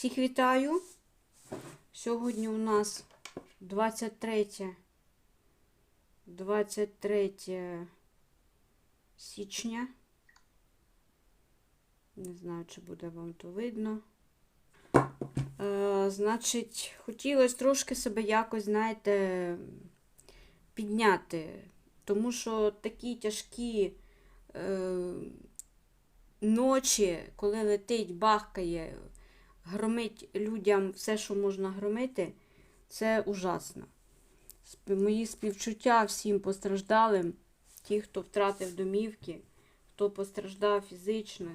Всіх вітаю. Сьогодні у нас 23 23 січня. Не знаю, чи буде вам то видно. Е, значить, хотілося трошки себе якось, знаєте, підняти. Тому що такі тяжкі е, ночі, коли летить, бахкає, громить людям все, що можна громити, це ужасно. Мої співчуття всім постраждалим, ті, хто втратив домівки, хто постраждав фізично,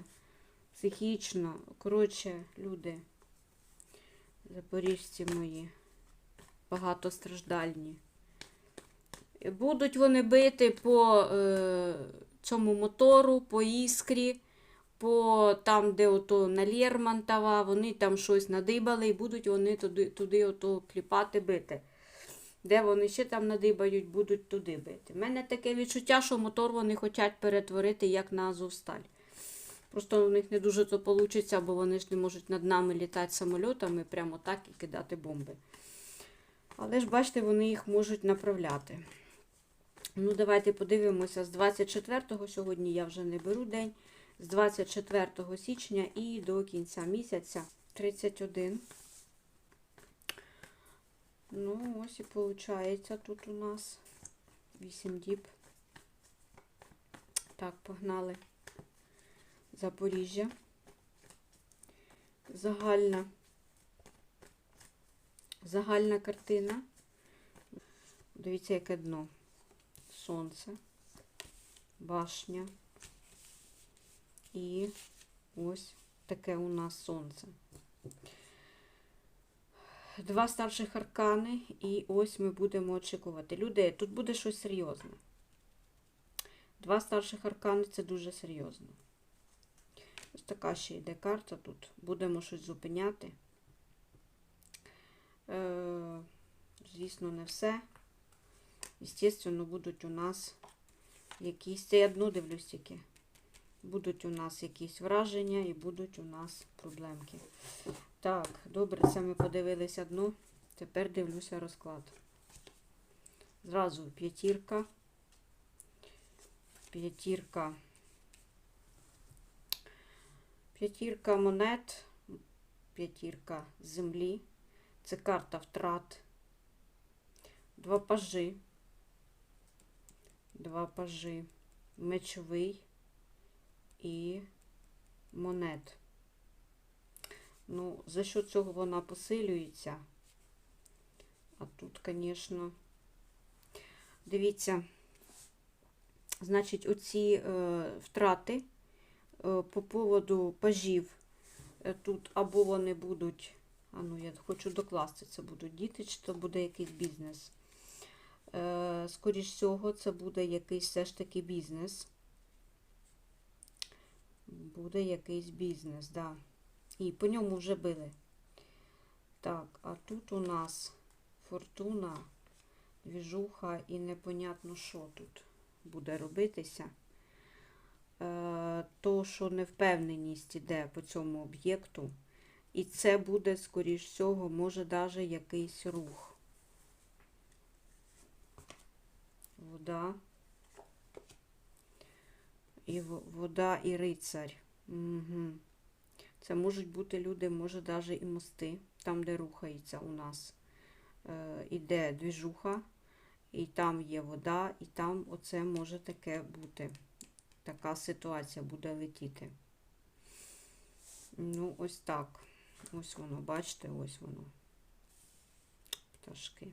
психічно. Коротше, люди, запоріжці мої, багатостраждальні. Будуть вони бити по е, цьому мотору, по іскрі, по там, де ото на Лермонтова, вони там щось надибали і будуть вони туди, туди ото кліпати бити. Де вони ще там надибають, будуть туди бити. У мене таке відчуття, що мотор вони хочуть перетворити як на Азовсталь. Просто у них не дуже то вийде, бо вони ж не можуть над нами літати самольотами прямо так і кидати бомби. Але ж бачите, вони їх можуть направляти. Ну, давайте подивимося. З 24-го сьогодні я вже не беру день. З 24 січня і до кінця місяця 31. Ну, ось і виходить тут у нас 8 діб. Так, погнали. Запоріжжя. Загальна. Загальна картина. Дивіться, яке дно. Сонце, башня. І ось таке у нас сонце. Два старших аркани, і ось ми будемо очікувати. Люди, тут буде щось серйозне. Два старших аркани це дуже серйозно. Ось така ще йде карта тут. Будемо щось зупиняти. Е, звісно, не все. Естественно, будуть у нас якісь. Це я одну дивлюсь тільки. Будуть у нас якісь враження і будуть у нас проблемки. Так, добре, це ми подивилися дно. Тепер дивлюся розклад. Зразу п'ятірка. П'ятірка. П'ятірка монет. П'ятірка землі. Це карта втрат. Два пажи. Два пажи. Мечовий і монет. Ну, за що цього вона посилюється? А тут, звісно, дивіться, значить, оці е, втрати е, по поводу пажів. Е, тут або вони будуть, а ну, я хочу докласти, це будуть діти, чи це буде якийсь бізнес. Е, скоріш всього, це буде якийсь все ж таки бізнес. Буде якийсь бізнес, да. І по ньому вже били. Так, а тут у нас фортуна, двіжуха і непонятно, що тут буде робитися. Е, то, що невпевненість іде по цьому об'єкту. І це буде, скоріш всього, може навіть якийсь рух. Вода. І вода і рицарь. Угу. Це можуть бути люди, може навіть і мости, там, де рухається у нас. Е, іде двіжуха, і там є вода, і там оце може таке бути. Така ситуація буде летіти. Ну, ось так. Ось воно, бачите, ось воно. Пташки.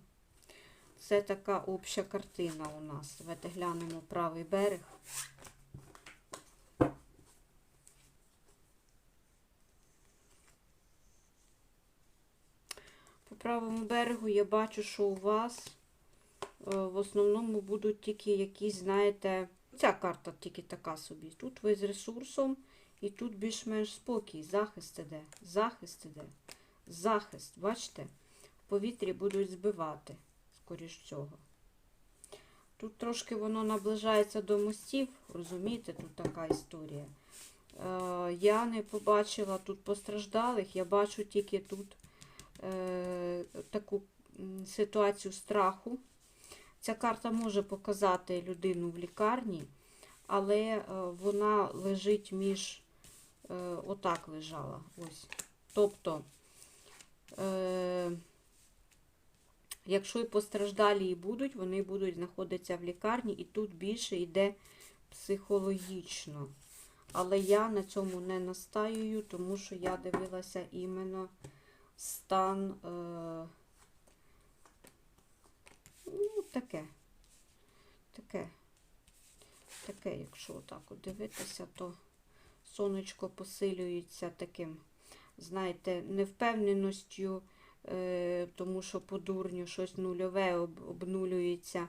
Це така обща картина у нас. Давайте глянемо правий берег. Правому берегу я бачу, що у вас е, в основному будуть тільки якісь, знаєте, ця карта тільки така собі. Тут ви з ресурсом, і тут більш-менш спокій, захист іде, захист іде, захист, бачите? В повітрі будуть збивати, скоріш всього. Тут трошки воно наближається до мостів, розумієте, тут така історія. Е, Я не побачила тут постраждалих, я бачу тільки тут таку ситуацію страху. Ця карта може показати людину в лікарні, але е, вона лежить між е, отак лежала. Ось. Тобто, е, якщо і постраждалі і будуть, вони будуть знаходитися в лікарні, і тут більше йде психологічно. Але я на цьому не настаюю, тому що я дивилася іменно стан. Е, ну, таке. Таке. Таке, якщо отак от дивитися, то сонечко посилюється таким, знаєте, невпевненістю, е, тому що по дурню щось нульове об, обнулюється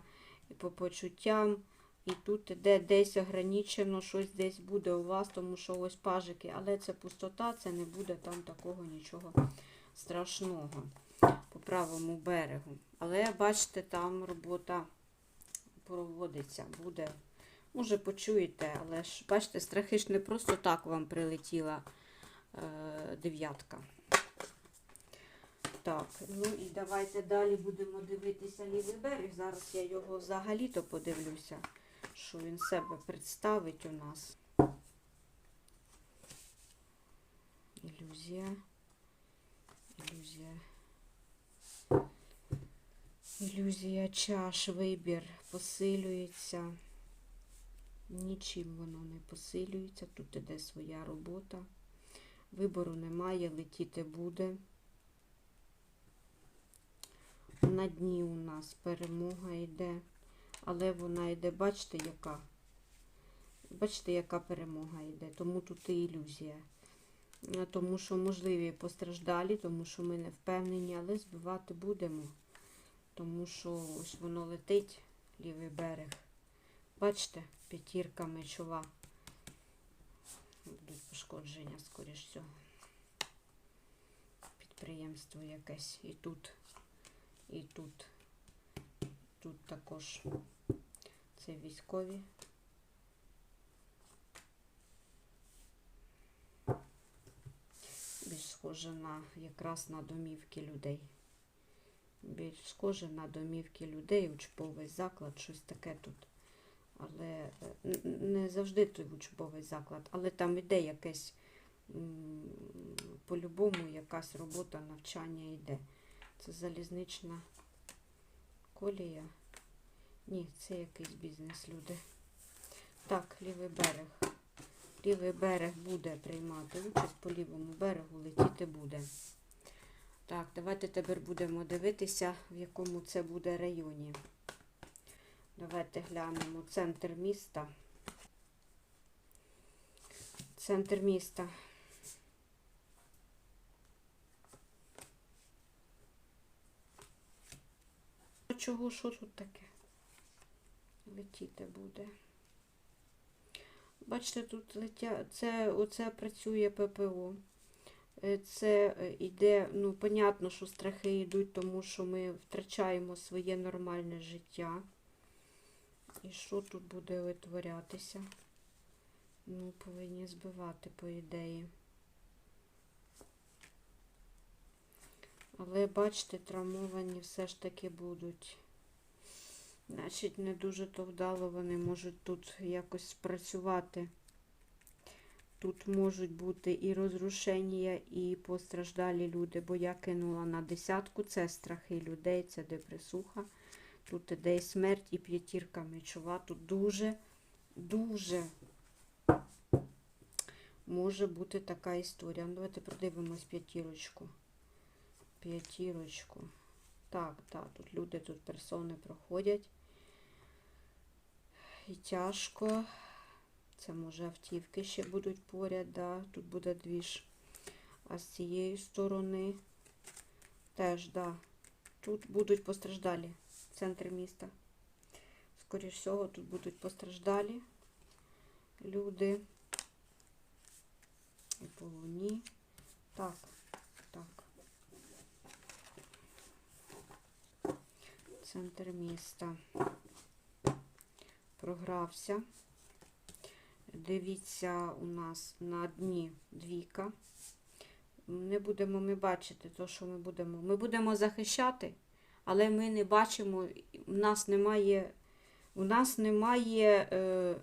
і по почуттям. І тут іде десь ограничено, щось десь буде у вас, тому що ось пажики, але це пустота, це не буде там такого нічого страшного по правому берегу. Але бачите, там робота проводиться, буде. Може, почуєте, але ж бачите, страхи ж не просто так вам прилетіла е, дев'ятка. Так, ну і давайте далі будемо дивитися лівий берег. Зараз я його взагалі-то подивлюся, що він себе представить у нас. Ілюзія. Ілюзія. Ілюзія чаш, вибір посилюється. Нічим воно не посилюється. Тут іде своя робота. Вибору немає, летіти буде. На дні у нас перемога йде, але вона йде, бачите, яка? Бачите, яка перемога йде, тому тут і ілюзія. Е, Тому що можливі постраждалі, тому що ми не впевнені, але збивати будемо. Тому що ось воно летить, лівий берег. Бачите, п'ятірка мечова. Будуть пошкодження, скоріш всього. Підприємство якесь. І тут, і тут. Тут також це військові. Більш схоже на якраз на домівки людей. Більш схоже на домівки людей, учбовий заклад, щось таке тут. Але е, не завжди той учбовий заклад, але там іде якесь по-любому якась робота, навчання йде. Це залізнична колія. Ні, це якийсь бізнес, люди. Так, лівий берег. Лівий берег буде приймати участь, по лівому берегу летіти буде. Так, давайте тепер будемо дивитися, в якому це буде районі. Давайте глянемо центр міста. Центр міста. Чого, що тут таке? Летіти буде. Бачите, тут летя... це, оце працює ППО. Е, Це е, іде, ну, понятно, що страхи йдуть, тому що ми втрачаємо своє нормальне життя. І що тут буде витворятися? Ну, повинні збивати, по ідеї. Але, бачите, травмовані все ж таки будуть. Значить, не дуже то вдало вони можуть тут якось спрацювати. Тут можуть бути і розрушення, і постраждалі люди, бо я кинула на десятку. Це страхи людей, це депресуха. Тут іде і смерть, і п'ятірка мечова. Тут дуже, дуже може бути така історія. Ну, давайте продивимось п'ятірочку. П'ятірочку. Так, так, тут люди, тут персони проходять. І тяжко. Це може автівки ще будуть поряд, да. тут буде двіж. А з цієї сторони теж, да. Тут будуть постраждалі. Центр міста. Скоріш всього, тут будуть постраждалі люди. І по луні. Так, так. Центр міста. Програвся. Дивіться, у нас на дні двійка. Не будемо ми бачити то, що ми будемо. Ми будемо захищати, але ми не бачимо, у нас немає, у нас немає е,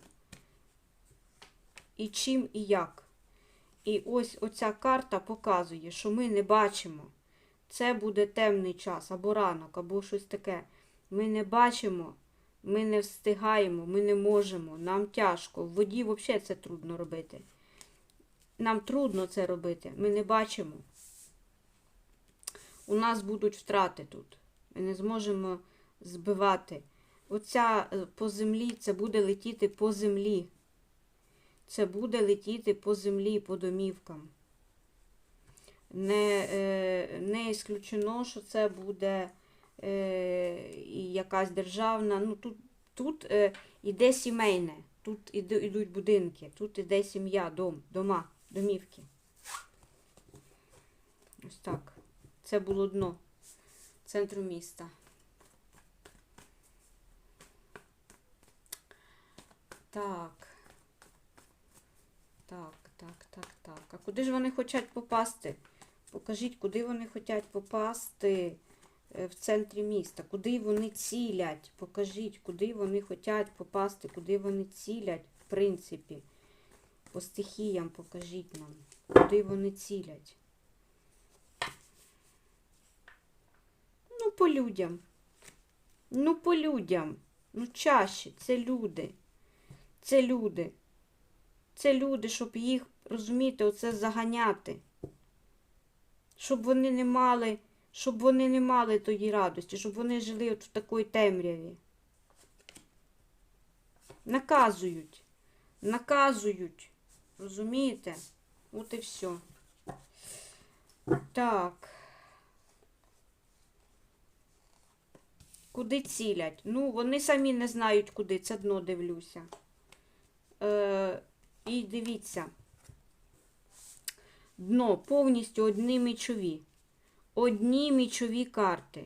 і чим, і як. І ось оця карта показує, що ми не бачимо. Це буде темний час, або ранок, або щось таке. Ми не бачимо, ми не встигаємо, ми не можемо, нам тяжко. В воді взагалі це трудно робити. Нам трудно це робити, ми не бачимо. У нас будуть втрати тут. Ми не зможемо збивати. Оця е, по землі, це буде летіти по землі. Це буде летіти по землі, по домівкам. Не, е, не ісключено, що це буде і якась державна. Ну, тут, тут е, іде сімейне, тут іду, ідуть будинки, тут іде сім'я, дом, дома, домівки. Ось так. Це було дно центру міста. Так. Так, так, так, так. А куди ж вони хочуть попасти? Покажіть, куди вони хочуть попасти е, в центрі міста. Куди вони цілять? Покажіть, куди вони хочуть попасти, куди вони цілять, в принципі. По стихіям покажіть нам, куди вони цілять. Ну, по людям. Ну, по людям. Ну, чаще, це люди. Це люди. Це люди, щоб їх, розумієте, оце заганяти. Щоб вони не мали, щоб вони не мали тої радості, щоб вони жили от в такій темряві. Наказують. Наказують. Розумієте? От і все. Так. Куди цілять? Ну, вони самі не знають, куди. Це дно дивлюся. Е, і дивіться. Дно повністю одні мічові. Одні мічові карти.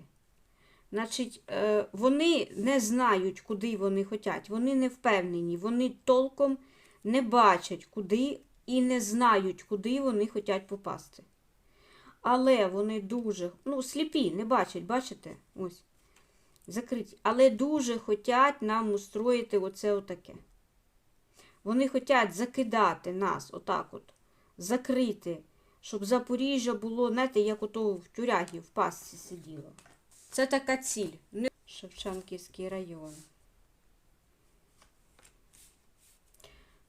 Значить, е, вони не знають, куди вони хочуть. Вони не впевнені. Вони толком не бачать, куди і не знають, куди вони хочуть попасти. Але вони дуже, ну, сліпі, не бачать, бачите? Ось. Закриті. Але дуже хочуть нам устроїти оце отаке. Вони хочуть закидати нас, отак от, закрити, щоб Запоріжжя було, знаєте, як ото в тюрягі в пасці сиділо. Це така ціль. Шевченківський район.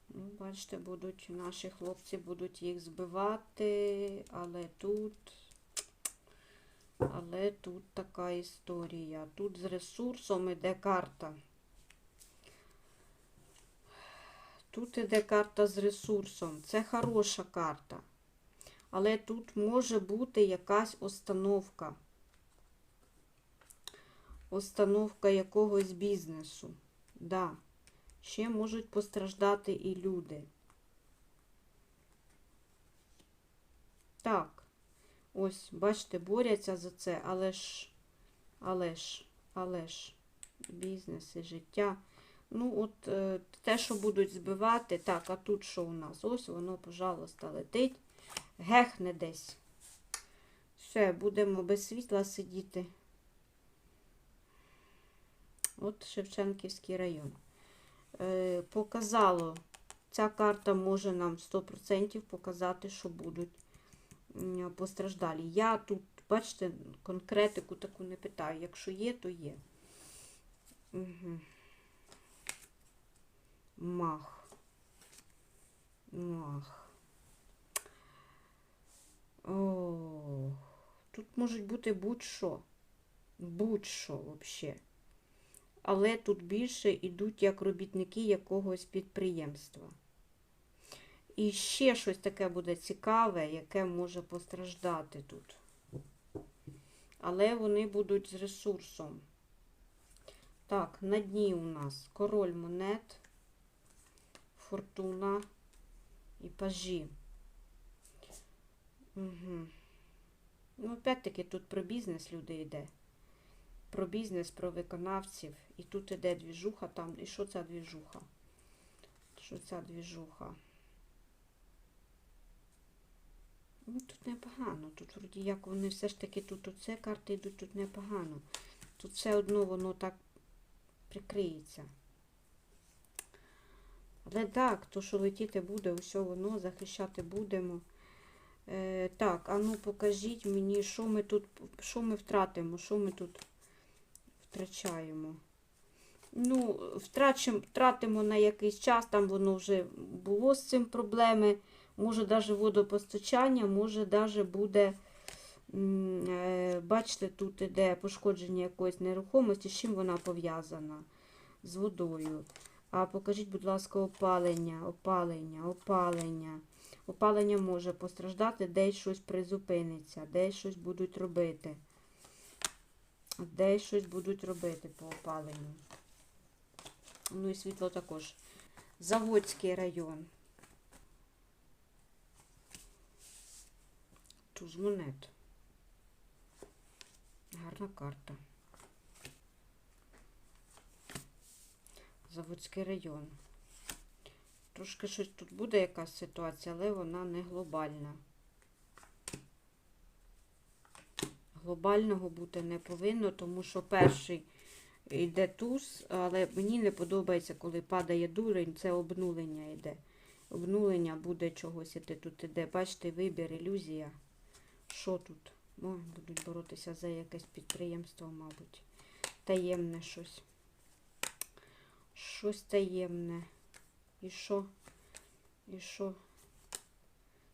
Ну, бачите, будуть наші хлопці будуть їх збивати, але тут. Але тут така історія. Тут з ресурсом іде карта. Тут іде карта з ресурсом. Це хороша карта. Але тут може бути якась остановка. Остановка якогось бізнесу. Да. Ще можуть постраждати і люди. Так. Ось, бачите, борються за це, але ж, але ж, але ж, бізнес і життя. Ну, от е, те, що будуть збивати, так, а тут що у нас? Ось воно, пожалуйста, летить. Гехне десь. Все, будемо без світла сидіти. От Шевченківський район. Е, показало, ця карта може нам 100% показати, що будуть постраждалі. Я тут, бачите, конкретику таку не питаю. Якщо є, то є. Угу. Мах. Мах. О, тут можуть бути будь-що. Будь-що взагалі. Але тут більше йдуть як робітники якогось підприємства. І ще щось таке буде цікаве, яке може постраждати тут. Але вони будуть з ресурсом. Так, на дні у нас король монет, фортуна і пажі. Угу. Ну, опять-таки, тут про бізнес люди йде. Про бізнес, про виконавців. І тут іде двіжуха там. І що ця двіжуха? що ця двіжуха. Ну, тут непогано. Тут вроді як вони все ж таки тут оце карти йдуть тут непогано. Тут все одно воно так прикриється. Але так, то, що летіти буде, усе воно захищати будемо. Е, так, а ну покажіть мені, що ми тут, що ми втратимо, що ми тут втрачаємо. Ну, втрачимо, втратимо на якийсь час, там воно вже було з цим проблеми. Може навіть водопостачання, може навіть буде, е, бачите, тут іде пошкодження якоїсь нерухомості, з чим вона пов'язана? З водою. А покажіть, будь ласка, опалення, опалення, опалення. Опалення може постраждати, десь щось призупиниться, десь щось будуть робити. Десь щось будуть робити по опаленню. Ну і світло також. Заводський район. Туз монет. Гарна карта. Заводський район. Трошки щось тут буде якась ситуація, але вона не глобальна. Глобального бути не повинно, тому що перший йде туз, але мені не подобається, коли падає дурень, це обнулення йде. Обнулення буде чогось іти. Тут іде, бачите, вибір, ілюзія. Що тут? О, будуть боротися за якесь підприємство, мабуть. Таємне щось. Щось таємне. І що? І що?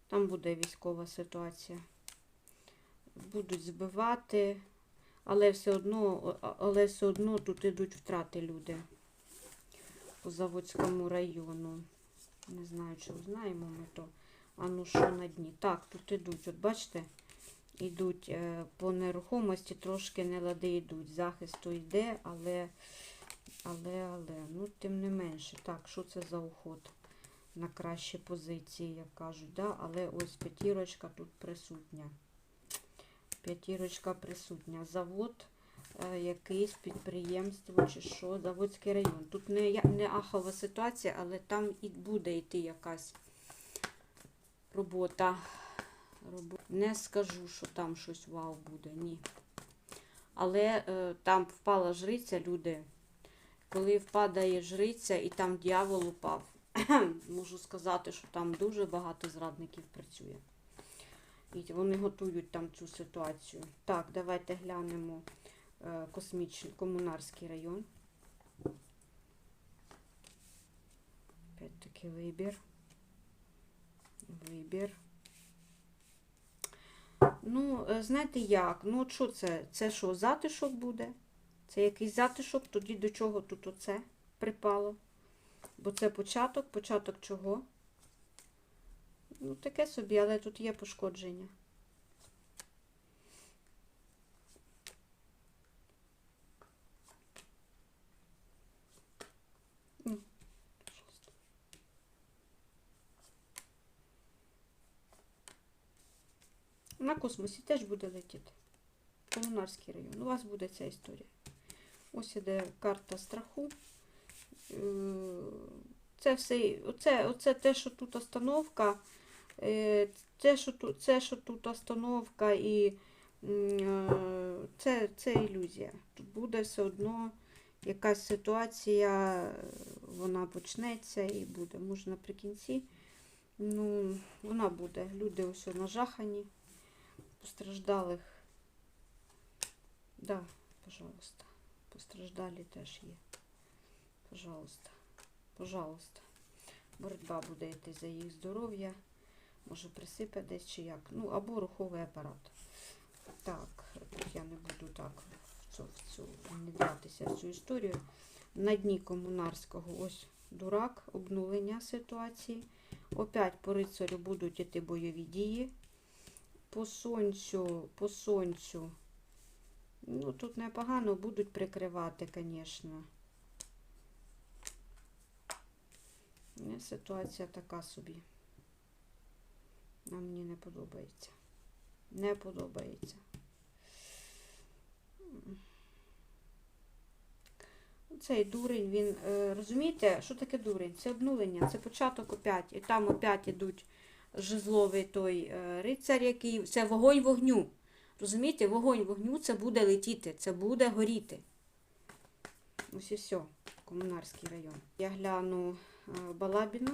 Там буде військова ситуація. Будуть збивати, але все одно, але все одно тут ідуть втрати люди по Заводському району. Не знаю, чи знаємо ми то. А ну що на дні? Так, тут ідуть, от бачите, ідуть е, по нерухомості, трошки не лади йдуть. Захисту йде, але, але, але, ну, тим не менше. Так, що це за уход на кращі позиції, як кажуть, да? але ось п'ятірочка тут присутня. П'ятірочка присутня. Завод, е, якийсь підприємство чи що, Заводський район. Тут не, не ахова ситуація, але там і буде йти якась робота. Робо- Не скажу, що там щось вау буде, ні. Але е, там впала жриця, люди. Коли впадає жриця і там дьявол упав, можу сказати, що там дуже багато зрадників працює. І вони готують там цю ситуацію. Так, давайте глянемо е, космічний комунарський район. Опять-таки вибір. Вибір. Ну, е, знаєте як? Ну, що це? Це що, затишок буде? Це якийсь затишок, тоді до чого тут оце припало? Бо це початок, початок чого? Ну, таке собі, але тут є пошкодження. На космосі теж буде летіти. Комунарський район. У вас буде ця історія. Ось іде карта страху. Е, Це все, оце, оце те, що тут остановка. Е, Це, що тут, це, що тут остановка і е, це, це ілюзія. Тут буде все одно якась ситуація, вона почнеться і буде. Може наприкінці. Ну, вона буде. Люди ось нажахані, постраждалих. Да, пожалуйста. Постраждалі теж є. Пожалуйста. Пожалуйста. Боротьба буде йти за їх здоров'я. Може присипе десь чи як. Ну, або руховий апарат. Так, тут я не буду так в цю, в цю внедрятися в цю історію. На дні комунарського ось дурак, обнулення ситуації. Опять по рицарю будуть іти бойові дії. По сонцю, по сонцю. Ну, тут непогано будуть прикривати, звісно. Ситуація така собі. А мені не подобається. Не подобається. Цей дурень, він, е, розумієте, що таке дурень? Це обнулення, це початок опять. І там опять ідуть жезловий той е, рицар, який. Це вогонь вогню. Розумієте, вогонь вогню це буде летіти, це буде горіти. Ось і все, комунарський район. Я гляну е, Балабіну.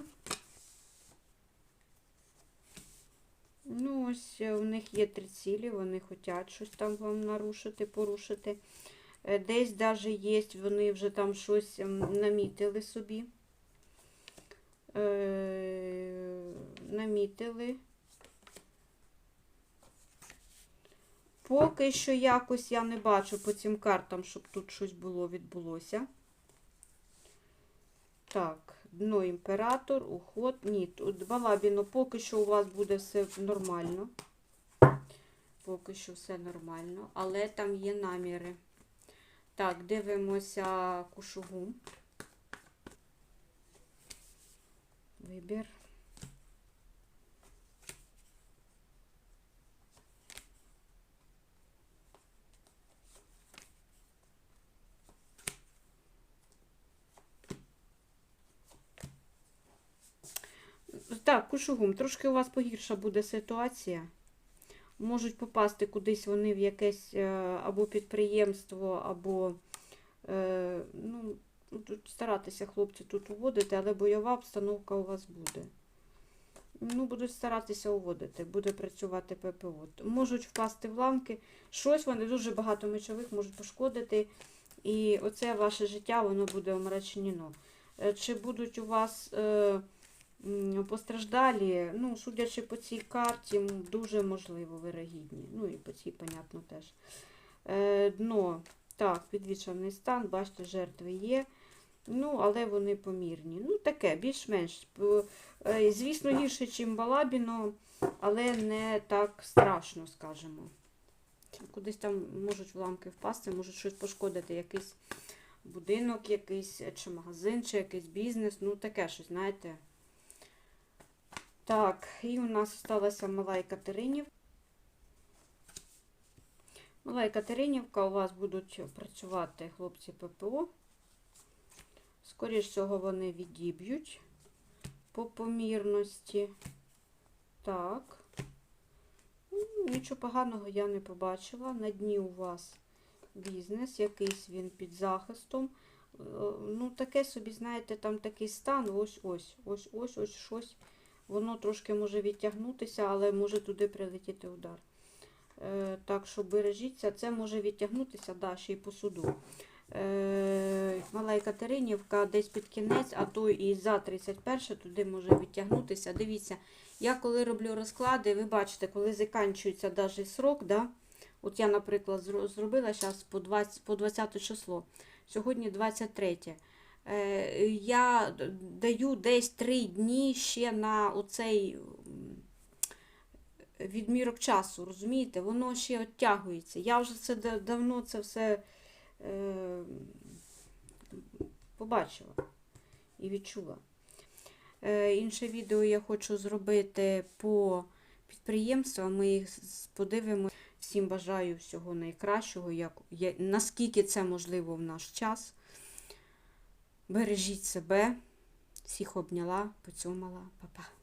Ну, ось е, у них є три цілі, вони хочуть щось там вам нарушити, порушити. Е, Десь навіть є, вони вже там щось ем, намітили собі. Намітили. Поки що якось я не бачу по цим картам, щоб тут щось було відбулося. Так, дно імператор, уход. Ні, тут Балабіно, поки що у вас буде все нормально. Поки що все нормально, але там є наміри. Так, дивимося кушугу. Вибір. Так, кушугум, трошки у вас погірша буде ситуація. Можуть попасти кудись вони в якесь е, або підприємство, або е, ну, ну, старатися хлопці тут уводити, але бойова обстановка у вас буде. Ну, будуть старатися уводити, буде працювати ППО. Можуть впасти в ламки. Щось вони дуже багато мечових можуть пошкодити. І оце ваше життя, воно буде омрачнено. Е, Чи будуть у вас е, постраждалі? Ну, судячи по цій карті, дуже можливо вирогідні. Ну і по цій, понятно, теж. Е, дно. Так, підвішаний стан, бачите, жертви є. Ну, але вони помірні. Ну, таке, більш-менш. Е, Звісно, гірше, ніж Балабіно, але не так страшно, скажімо. Кудись там можуть вламки впасти, можуть щось пошкодити, якийсь будинок, якийсь, чи магазин, чи якийсь бізнес. Ну, таке щось, знаєте. Так, і у нас сталася мала Екатеринів. Мала Екатеринівка, у вас будуть працювати хлопці ППО. Скоріше всього, вони відіб'ють по помірності. Так. Ну, Нічого поганого я не побачила. На дні у вас бізнес, якийсь він під захистом. Е, Ну, таке собі, знаєте, там такий стан, ось ось, ось ось ось щось. Воно трошки може відтягнутися, але може туди прилетіти удар. Е, так що бережіться, це може відтягнутися да, ще й по суду. Е, Мала Екатеринівка десь під кінець, а то і за 31 туди може відтягнутися. Дивіться, я коли роблю розклади, ви бачите, коли закінчується навіть срок, да? от я, наприклад, зробила зараз по 20, по 20 число, сьогодні 23. Е, Я даю десь 3 дні ще на оцей відмірок часу, розумієте? Воно ще оттягується. Я вже це давно це все е, побачила і відчула. Е, інше відео я хочу зробити по підприємствам. Ми їх подивимося. Всім бажаю всього найкращого, як, я- наскільки це можливо в наш час. Бережіть себе. Всіх обняла, поцюмала, Па-па.